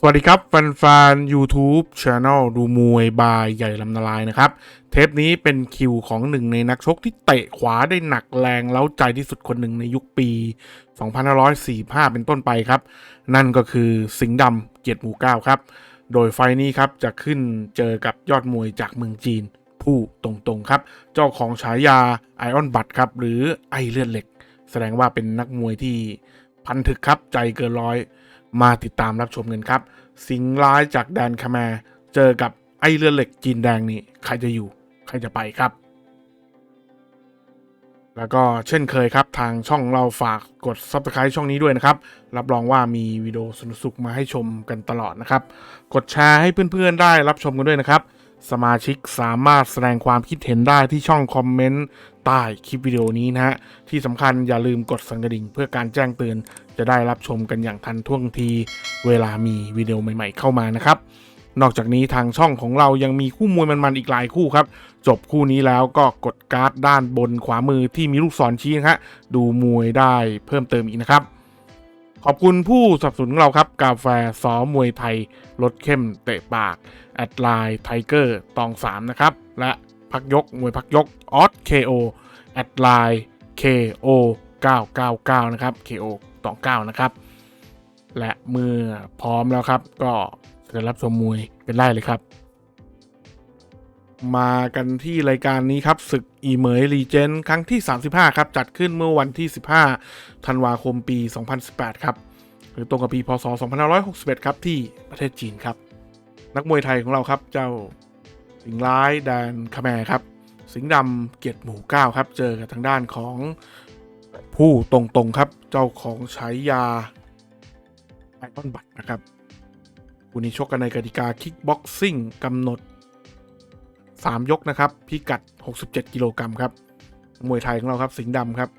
สวัสดีครับแฟนๆ YouTube Channel ดูมวยบายใหญ่ลำนาลายนะครับ เทปนี้เป็นคิวของหนึ่งในนักชกที่เตะขวาได้หนักแรงเล้าใจที่สุดคนหนึ่งในยุคปี 2545 เป็นต้นไปครับ นั่นก็คือสิงห์ดำเกียรติหมู่เก้าครับ โดยไฟนี้ครับจะขึ้นเจอกับยอดมวยจากเมืองจีน ผู้ตรงๆครับ เจ้าของฉายาไอออนบัตครับหรือไอเลือดเหล็ก แสดงว่าเป็นนักมวยที่พันถึกครับใจเกินร้อย มาติดตามรับชมกันครับ สิงร้ายจากแดนคาแมร์เจอกับไอเลือดเหล็กจีนแดงนี่ใครจะอยู่ ใครจะไปครับ แล้วก็เช่นเคยครับทางช่องเราฝากกด Subscribe ช่องนี้ด้วยนะครับ รับรองว่ามีวิดีโอสนุกๆมาให้ชมกันตลอดนะครับ กดแชร์ให้เพื่อนๆได้รับชมกันด้วยนะครับ สมาชิกสามารถแสดงความคิดเห็นได้ที่ช่องคอมเมนต์ใต้คลิปวิดีโอนี้นะฮะที่สำคัญอย่าลืมกดสั่นกระดิ่งเพื่อการแจ้งเตือน จะได้รับชมกันอย่างทันท่วงทีเวลามีวิดีโอใหม่ๆเข้ามานะครับนอกจากนี้ทางช่องของเรายังมีคู่มวยมันๆอีกหลายคู่ครับ จบคู่นี้แล้วก็กดการ์ดด้านบนขวามือที่มีลูกศรชี้นะฮะดูมวยได้เพิ่มเติมอีกนะครับ ขอบคุณผู้สนับสนุนของเราครับ กาแฟซอมวยไทยรสเข้มเตะปาก แอดไลน์ไทเกอร์ตอง 3 นะครับ และพักยก มวยพักยกออส KO แอดไลน์ KO 999 นะครับ KO ต่อ 9 นะครับ และเมื่อพร้อมแล้วครับ ก็เชิญรับชมมวยกันได้เลยครับ มากันที่รายการนี้ครับศึกอีเมย์รีเจนครั้งที่ 35 ครับ จัดขึ้นเมื่อวันที่ 15 ธันวาคมปี 2018 ครับ หรือตรงกับปีพศ 2561 ครับ ที่ประเทศจีนครับ นักมวยไทยของเราครับเจ้าสิงร้ายแดนคาแมครับ สิงห์ดำเกียรติหมู่เก้าครับ เจอกับทางด้านของ ผู้ตรงๆครับเจ้าของฉายาไอออนบัตนะครับคู่นี้ชกกันในกติกาคิกบ็อกซิ่งกำหนด 3 ยกนะครับ พิกัด 67 กิโลกรัมครับ มวยไทยของเราครับ สิงห์ดำครับ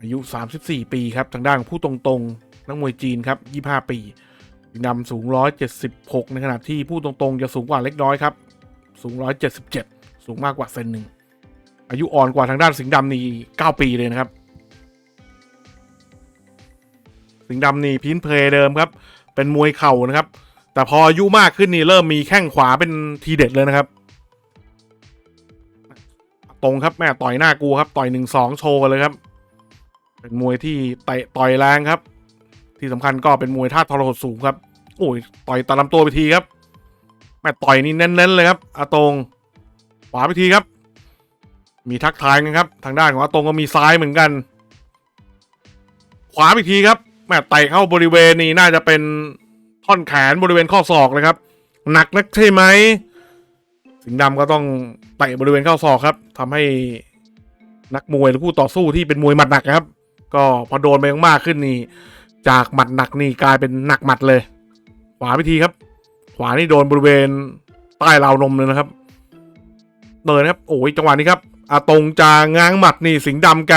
อายุ 34 ปีครับ ทางด้านของผู้ตรงๆ นักมวยจีนครับ 25 ปี สิงห์ดำสูง 176 ในขณะที่ผู้ตรงๆ จะสูงกว่าเล็กน้อยครับ สูง 177 สูงมากกว่าเซนหนึ่ง อายุอ่อนกว่าทางด้านสิงห์ดำนี่9ปีเลยนะครับ สิงห์ดำนี่พิ้นเพลเดิมครับ เป็นมวยเข่านะครับ แต่พออายุมากขึ้นนี่เริ่มมีแข้งขวาเป็นทีเด็ดเลยนะครับ ตรงครับแม่ต่อยหน้ากูครับต่อยหนึ่งสองโชว์เลยครับ เป็นมวยที่เตะต่อยแรงครับ ที่สำคัญก็เป็นมวยท่าทรหดสูงครับโอ้ยต่อยตาลำตัวไปทีครับแม่ต่อยนี่เน้นๆเลยครับอาตรงขวาไปทีครับ มีทักทายกันครับ ทางด้านของอาตงก็มีซ้ายเหมือนกัน ขวาไปทีครับแม่ไต่เข้าบริเวณนี้น่าจะเป็นท่อนแขนบริเวณข้อศอกเลยครับ หนักนักใช่ไหมสิงห์ดำก็ต้องเตะบริเวณข้อศอกครับทำให้นักมวยหรือผู้ต่อสู้ที่เป็นมวยหมัดหนักครับ ก็พอโดนไปมากขึ้นนี่ จากหมัดหนักนี่กลายเป็นหนักหมัดเลย ขวาพิธีครับ ขวานี่โดนบริเวณใต้ราวนมเลยนะครับเดินครับ โอ้ยจังหวะนี้ครับ อาตรงจาง้างหมัดนี่สิงห์ดำแก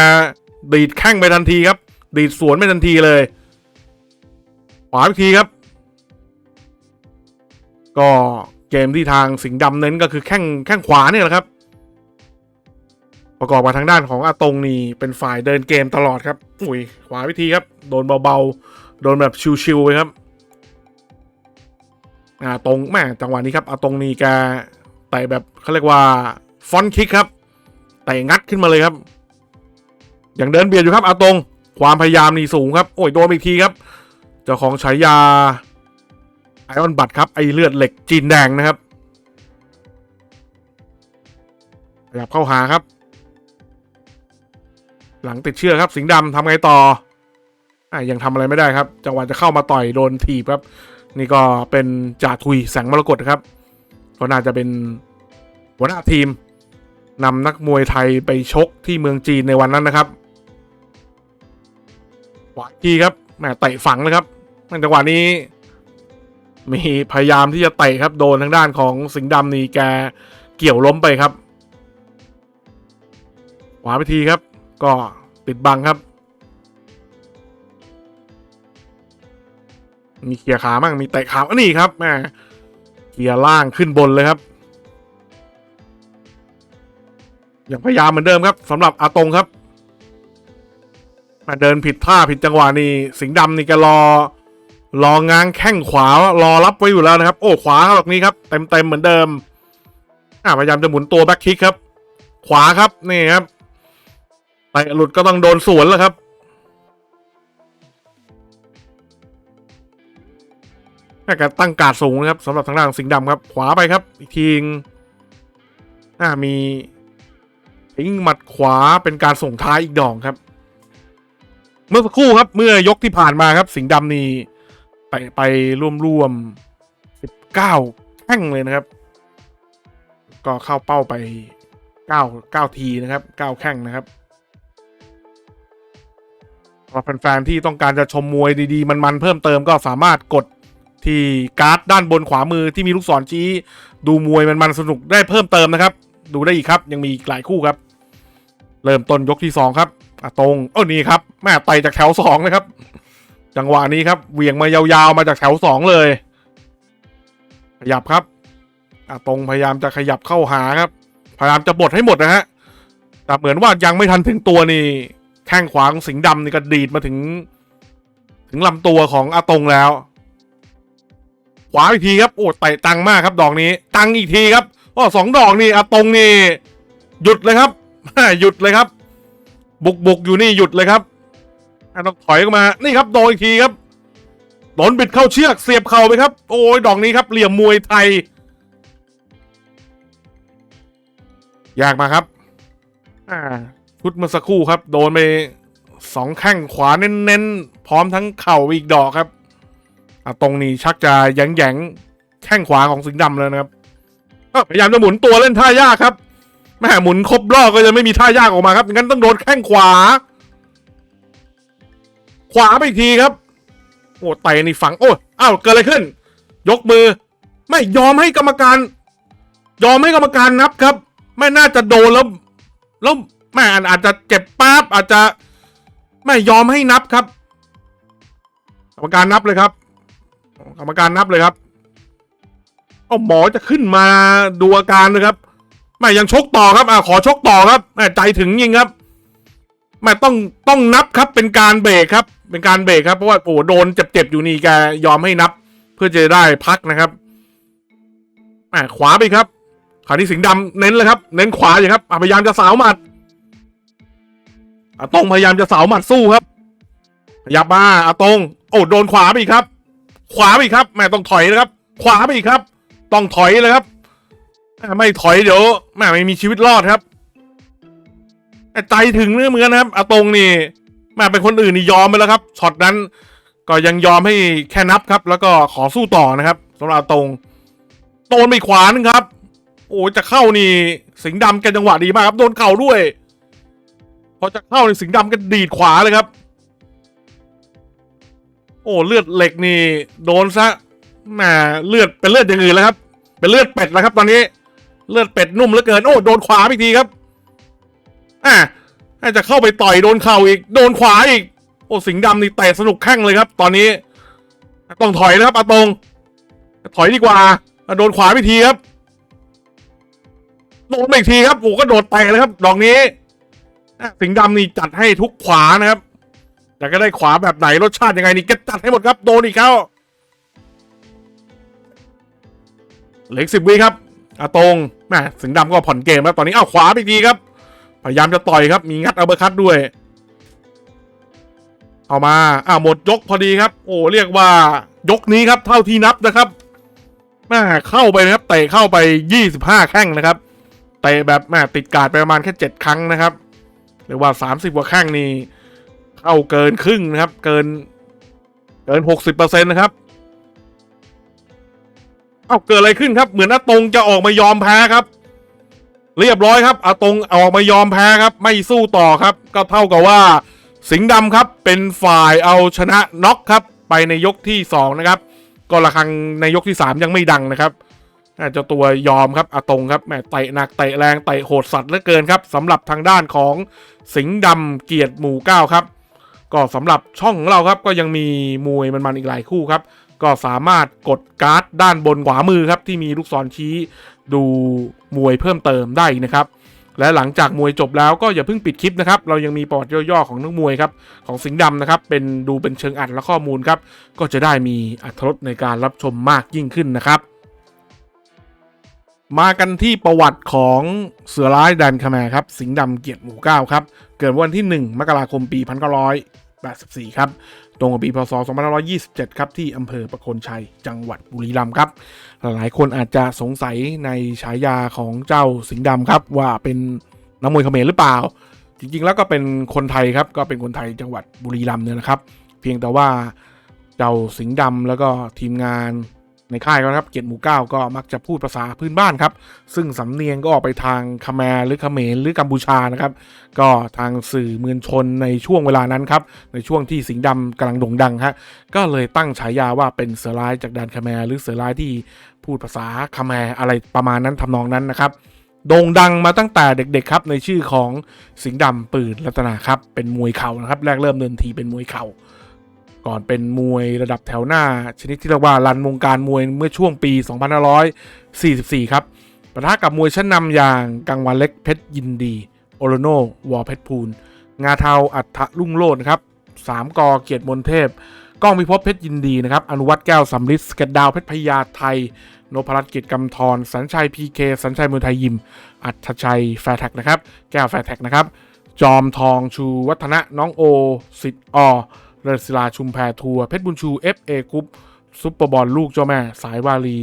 ดีดแข้งไปทันทีครับ ดีดสวนไปทันทีเลยขวาพิธีครับ ก็เกมที่ทางสิงห์ดำเน้นก็คือแข้งแข้งขวาเนี่ยแหละครับ ประกอบกับทางด้านของอาตงนี่เป็นฝ่ายเดินเกมตลอดครับอุ้ยขวาพิธีครับ โดนเบาๆ โดนแบบชิวๆไปครับอาตรงแม่จังหวะนี้ครับอาตงนี่แกไต่แบบเขาเรียกว่าฟอนคิกครับ ไต่งัดขึ้นมาเลยครับ อย่างเดินเบียดอยู่ครับอาตงความพยายามนี่สูงครับ โอ้ยโดนอีกทีครับ เจ้าของฉายาไอออนบัตครับไอเลือดเหล็กจีนแดงนะครับขยับเข้าหาครับ หลังติดเชือกครับ สิงห์ดำทำไงต่ออะยังทำอะไรไม่ได้ครับ จังหวะจะเข้ามาต่อยโดนถีบครับ นี่ก็เป็นจ่าทุยแสงมรกตครับก็น่าจะเป็นหัวหน้าทีม นำนักมวยไทยไปชกที่เมืองจีนในวันนั้นนะครับขวาทีครับแหมเตะฝังเลยครับจังหวะนี้ มีพยายามที่จะเตะครับโดนทางด้านของสิงห์ดำนี่แกเกี่ยวล้มไปครับขวาไปทีครับ ก็ติดบังครับ มีเขี่ยขาบ้างมีเตะขาอันนี้ครับแหมเขี่ยล่างขึ้นบนเลยครับ ย่างพยายามเหมือนเดิมครับสำหรับอาตงครับมาเดินผิดท่าผิดจังหวะนี่สิงห์ดำนี่แกรอ รอง้างแข้งขวารอรับไว้อยู่แล้วนะครับ โอ้ขวาแบบนี้ครับเต็มเต็มเหมือนเดิมอ่าพยายามจะหมุนตัวแบ็คคิกครับ ขวาครับนี่ครับไปหลุดก็ต้องโดนสวนแล้วครับแม่กตั้งการดสูงนะครับสำหรับทางด้านสิงห์ดำครับ ขวาไปครับ อีกทีงอ่ามี ทิ้งหมัดขวาเป็นการส่งท้ายอีกดอกครับ เมื่อสักครู่ครับ เมื่อยกที่ผ่านมาครับ สิงห์ดำนี่ไปไปร่วมๆสิบเก้าแข้งเลยนะครับ ก็เข้าเป้าไปเก้าเก้าทีนะครับเก้าแข้งนะครับสำหรับแฟนๆที่ต้องการจะชมมวยดีๆ มันๆเพิ่มเติมก็สามารถกดที่การ์ดด้านบนขวามือที่มีลูกศรชี้ ดูมวยมันมันสนุกได้เพิ่มเติมนะครับ ดูได้อีกครับ ยังมีอีกหลายคู่ครับ เริ่มต้นยกที่สองครับอะตรงเออนี่ครับแม่ไต่จากแถวสองนะครับ จังหวะนี้ครับเหวี่ยงมายาวๆมาจากแถวสองเลย ขยับครับอะตรงพยายามจะขยับเข้าหาครับ พยายามจะบดให้หมดนะฮะแต่เหมือนว่ายังไม่ทันถึงตัวนี่แข้งขวาของสิงห์ดำนี่ก็ดีดมาถึง ถึงลำตัวของอาตงแล้ว ขวาอีกทีครับ โอ้เตะตังมากครับ ดอกนี้ ตังอีกทีครับ โอ้สองดอกนี่อาตรงนี่หยุดเลยครับหยุดเลยครับ บุกบุกอยู่นี่หยุดเลยครับต้องถอยออกมานี่ครับโดนอีกทีครับโดนบิดเข้าเชือกเสียบเข่าไปครับ โอ้ยดอกนี้ครับ เหลี่ยมมวยไทยยากมาครับ อ่าชุดเมื่อสักครู่ครับ โดนไปสองแข้งขวาเน้นๆ พร้อมทั้งเข่าอีกดอกครับอะตรงนี้ชักจะแยงแยงๆแข้งขวาของสิงห์ดำเลยนะครับ พยายามจะหมุนตัวเล่นท่ายากครับแม่หมุนครบรอบก็จะไม่มีท่ายากออกมาครับงั้นต้องโดนแข้งขวา ขวาไปอีกทีครับ โอ้ไต่นี่ฝังโอ้อ้าวเกิดอะไรขึ้น ยกมือ ไม่ยอมให้กรรมการ ยอมให้กรรมการนับครับ ไม่น่าจะโดนแล้วแล้วแม่อาจจะเจ็บป๊าบอาจจะไม่ยอมให้นับครับ กรรมการนับเลยครับ กรรมการนับเลยครับ เอาหมอจะขึ้นมาดูอาการนะครับไม่ยังชกต่อครับอ่าขอชกต่อครับแม่ใจถึงยิงครับแม่ต้องต้องนับครับเป็นการเบรกครับ เป็นการเบรกครับเพราะว่าโอ้โดนเจ็บๆอยู่นี่แกยอมให้นับ เพื่อจะได้พักนะครับแม่ขวาไปครับคราวนี้สิงห์ดำเน้นเลยครับ เน้นขวาอย่างครับพยายามจะสาวหมัดอะต้องพยายามจะสาวหมัดสู้ครับยับมาอะตรงโอ้โดนขวาไปอีกครับ ขวาไปอีกครับแม่ต้องถอยนะครับ ขวาไปอีกครับ ต้องถอยเลยครับไม่ถอยเดี๋ยวแม่ไม่มีชีวิตรอดครับแต่ใจถึงเนื้อเหมือนกันะครับอาตรงนี่แม่เป็นคนอื่นนี่ยอมไปแล้วครับช็อตนั้นก็ยังยอมให้แค่นับครับ แล้วก็ขอสู้ต่อนะครับสำหรับอาตรงโดนไปขวานึงครับ โอ้จะเข้านี่สิงห์ดำแกจังหวะดีมากครับโดนเข่าด้วยพอจะเข้านี่สิงห์ดำก็ดีดขวาเลยครับ โอ้เลือดเหล็กนี่ โดนซะ แหมเลือดเป็นเลือดอย่างอื่นแล้วครับ เป็นเลือดเป็ดแล้วครับ ตอนนี้ เลือดเป็ดนุ่มเหลือเกิน โอ้โดนขวาอีกทีครับ อ่าจะเข้าไปต่อยโดนเข่าอีก โดนขวาอีก โอ้สิงห์ดำนี่เตะสนุกแข้งเลยครับ ตอนนี้ ต้องถอยนะครับอาตง ถอยดีกว่า โดนขวาไปทีครับ โดนอีกทีครับโอ้ก็โดดแตะเลยครับ ดอกนี้ สิงห์ดำนี่จัดให้ทุกขวานะครับแต่ก็ได้ขวาแบบไหนรสชาติยังไงนี่ก็จัดให้หมดครับ โดนอีกเข้า เหลือสิบวิครับอาตรงแม่สิงห์ดำก็ผ่อนเกมแล้วตอนนี้เอาขวาไปอีกทีครับ พยายามจะต่อยครับ มีงัดอัลเบอร์คัตด้วย เอามาอ่าหมดยกพอดีครับ โอ้เรียกว่ายกนี้ครับ เท่าที่นับนะครับแม่เข้าไปนะครับเตะเข้าไปยี่สิบห้าแข้งนะครับเตะแบบแม่ติดกาดไปประมาณแค่เจ็ดครั้งนะครับเรียกว่าสามสิบกว่าแข้งนี่เข้าเกินครึ่งนะครับ เกินเกินหกสิบเปอร์เซ็นต์นะครับ เอ้าเกิดอะไรขึ้นครับ เหมือนอาตงจะออกมายอมแพ้ครับ เรียบร้อยครับอาตงออกมายอมแพ้ครับ ไม่สู้ต่อครับ ก็เท่ากับว่า สิงห์ดำครับ เป็นฝ่ายเอาชนะน็อกครับ ไปในยกที่สองนะครับ ก็ระคังในยกที่สามยังไม่ดังนะครับอ่าเจ้าตัวยอมครับอาตงครับแหมเตะหนักเตะแรงเตะโหดสัตว์เหลือเกินครับสำหรับทางด้านของสิงห์ดำเกียรติหมู่เก้าครับ ก็สำหรับช่องของเราครับก็ยังมีมวยมันๆอีกหลายคู่ครับ ก็สามารถกดการ์ดด้านบนขวามือครับ ที่มีลูกศรชี้ดูมวยเพิ่มเติมได้นะครับ และหลังจากมวยจบแล้วก็อย่าเพิ่งปิดคลิปนะครับ เรายังมีประวัติย่อๆของนักมวยครับของสิงห์ดำนะครับ เป็นดูเป็นเชิงอัดและข้อมูลครับ ก็จะได้มีอรรถรสในการรับชมมากยิ่งขึ้นนะครับ มากันที่ประวัติของเสือร้ายแดนคาแมครับ สิงห์ดำเกียรติหมู่เก้าครับ เกิดวันที่ 1 มกราคมปี 84 ครับ ตรงกับปีพศ 2527 ครับ ที่อำเภอประโคนชัย จังหวัดบุรีรัมย์ครับ หลายคนอาจจะสงสัยในฉายาของเจ้าสิงห์ดำครับ ว่าเป็นนักมวยเขมรหรือเปล่า จริงๆ แล้วก็เป็นคนไทยครับ ก็เป็นคนไทยจังหวัดบุรีรัมย์เนี่ยนะครับ เพียงแต่ว่าเจ้าสิงห์ดำแล้วก็ทีมงาน ในค่ายก็ครับเกียรติหมู่เก้าก็มักจะพูดภาษาพื้นบ้านครับ ซึ่งสำเนียงก็ออกไปทางคาแมร์หรือเขมรหรือกัมพูชานะครับก็ทางสื่อมวลชนในช่วงเวลานั้นครับในช่วงที่สิงห์ดำกำลังโด่งดังฮะก็เลยตั้งฉายาว่าเป็นเสือร้ายจากแดนคาแมร์หรือเสือร้ายที่พูดภาษาคาแมร์อะไรประมาณนั้นทำนองนั้นนะครับโด่งดังมาตั้งแต่เด็กๆครับในชื่อของสิงห์ดำปืนรัตนาครับเป็นมวยเข่านะครับแรกเริ่มเดินทีเป็นมวยเข่า ก่อนเป็นมวยระดับแถวหน้า ชนิดที่เรียกว่ารันวงการมวยเมื่อช่วงปี 2544 ครับปะทะกับมวยชั้นนำอย่างกังวันเล็กเพชรยินดี โอโลโนวอเพชรพูลงาเทาอัฏฐรุ่งโรจน์นะครับสามกอเกียรติมนเทพก้องพิภพเพชรยินดีนะครับ อนุวัตแก้วสำลิดสเก็ตดาวเพชรพยาไทย โนพรัตกิจกำธร สัญชัยพีเคสัญชัยมวยไทยยิม อัธชัยแฟร์แท็กนะครับ แก้วแฟร์แท็กนะครับ จอมทองชูวัฒนะน้องโอสิทธิ์อ เริศศิลาชุมแพทัวร์เพชรบุญชู FA กรุ๊ปซุปเปอร์บอลลูกเจ้าแม่ สายวาลี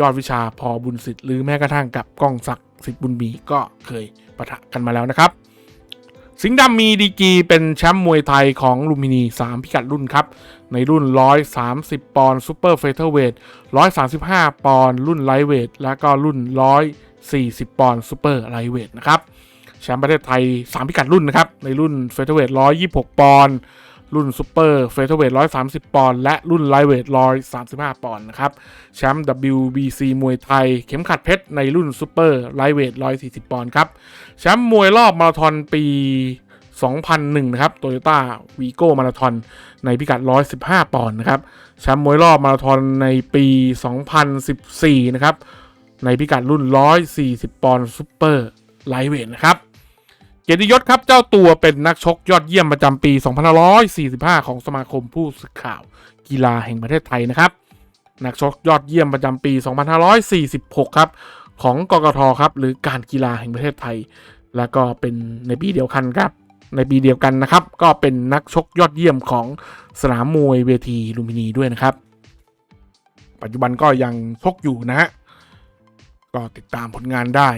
ยอดวิชาพอบุญสิทธิ์หรือแม้กระทั่งกับก้องศักดิ์สิทธิ์บุญมีก็เคยประทะกันมาแล้วนะครับ สิงห์ดำมีดีกีเป็นแชมป์มวยไทยของลุมพินี 3 พิกัดรุ่นครับ ในรุ่น 130 ปอนด์ซูเปอร์เฟเธอร์เวท135 ปอนด์รุ่นไลท์เวทและก็รุ่น 140 ปอนด์ซูเปอร์ไลท์เวทนะครับแชมป์ประเทศไทย 3 พิกัดรุ่นนะครับ ในรุ่นเฟเธอร์เวท126 ปอนด์ รุ่นซูเปอร์เฟเธอร์เวท130 ปอนด์และรุ่นไลท์เวท135 ปอนด์นะครับแชมป์ WBC มวยไทย เข็มขัดเพชรในรุ่นซูเปอร์ไลท์เวท140 ปอนด์ครับแชมป์มวยรอบมาราธอนปี 2001 นะครับโตโยต้าวีโก้มาราธอนในพิกัด 115 ปอนด์นะครับแชมป์มวยรอบมาราธอนในปี 2014 นะครับในพิกัดรุ่น 140 ปอนด์ซูเปอร์ไลท์เวทนะครับ กียรติยศครับเจ้าตัวเป็นนักชกยอดเยี่ยมประจำปี 2545 ของสมาคมผู้สื่อข่าว กีฬาแห่งประเทศไทยนะครับ นักชกยอดเยี่ยมประจำปี 2546 ครับของกกทครับหรือการกีฬาแห่งประเทศไทย แล้วก็เป็นในปีเดียวกันครับ ในปีเดียวกันนะครับ ก็เป็นนักชกยอดเยี่ยมของสนามมวยเวทีลุมพินีด้วยนะครับ ปัจจุบันก็ยังชกอยู่นะฮะก็ติดตามผลงานได้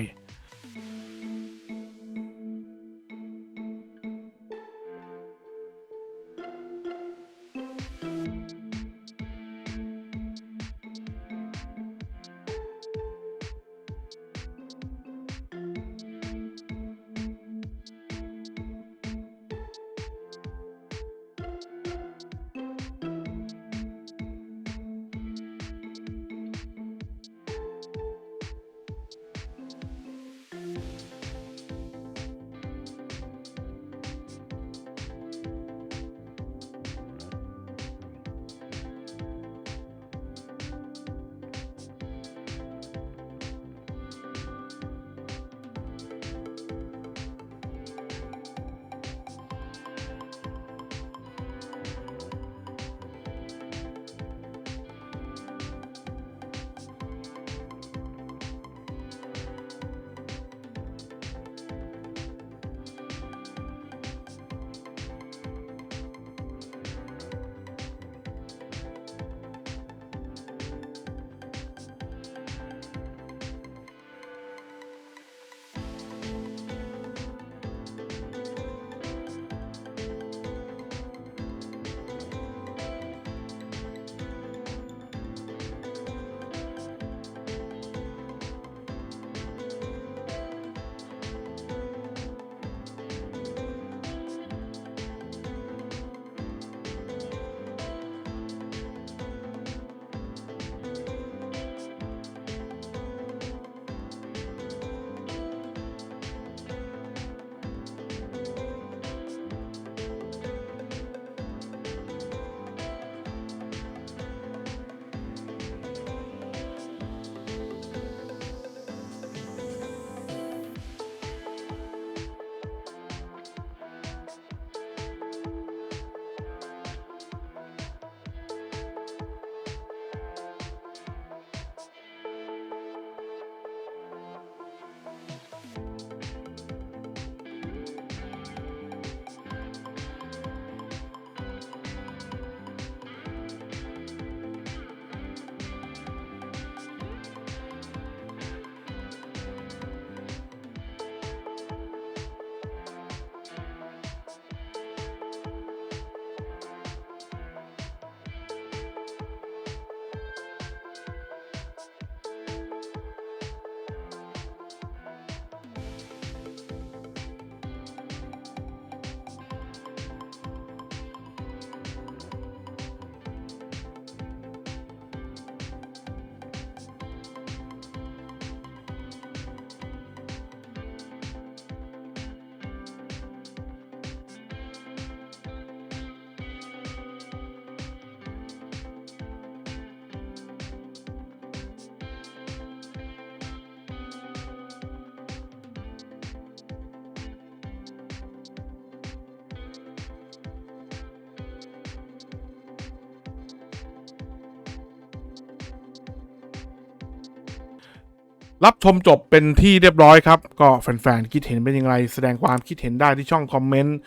รับชมจบเป็นที่เรียบร้อยครับ ก็แฟนๆคิดเห็นเป็นอย่างไรแสดงความคิดเห็นได้ที่ช่องคอมเมนต์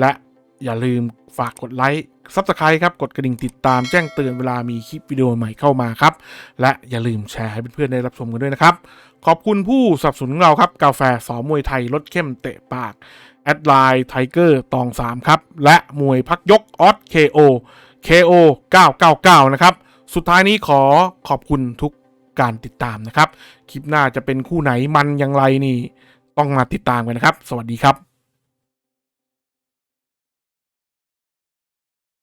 และอย่าลืมฝากกดไลค์ซับสไครต์ครับ กดกระดิ่งติดตามแจ้งเตือนเวลามีคลิปวิดีโอใหม่เข้ามาครับ และอย่าลืมแชร์ให้เพื่อนๆได้รับชมกันด้วยนะครับ ขอบคุณผู้สนับสนุนของเราครับ กาแฟสอมวยไทยรสเข้มเตะปากแอดไลน์ไทเกอร์ตอง 3 ครับ และมวยพักยกออส KO KO 999 นะครับ สุดท้ายนี้ขอขอบคุณทุก การติดตามนะครับ คลิปหน้าจะเป็นคู่ไหนมันอย่างไรนี่ ต้องมาติดตามกันนะครับ สวัสดีครับ